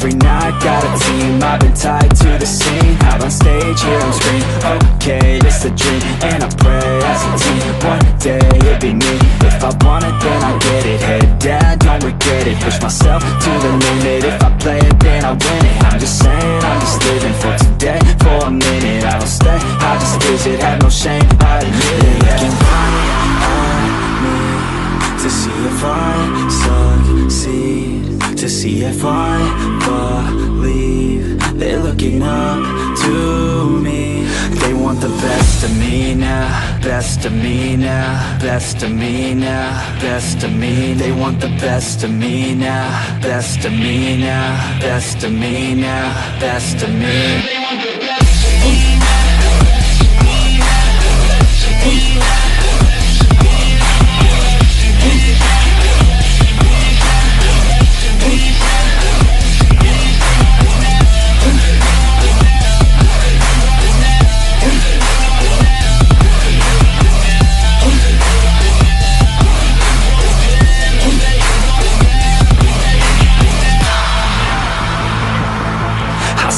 Every night, got a team. I've been tied to the scene. Out on stage, here I'm scream Okay, this a dream. And I pray as a team One day, it'll be me. If I want it, then I'll get it. Head down, don't regret it. Push myself to the limit. If I play it, then I win it. I'm just saying, I'm just living for today. For a minute, I don't stay. I just visit, have no shame. I admit it. Looking right me To see if I succeed. To see if I They're looking up to me. They want the best of me now Best of me now Best of me now Best of me They want the best of me now Best of me now Best of me now Best of me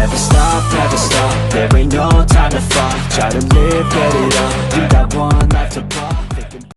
Never stop, never stop. There ain't no time to fuck Try to live, get it up. You got one life to fuck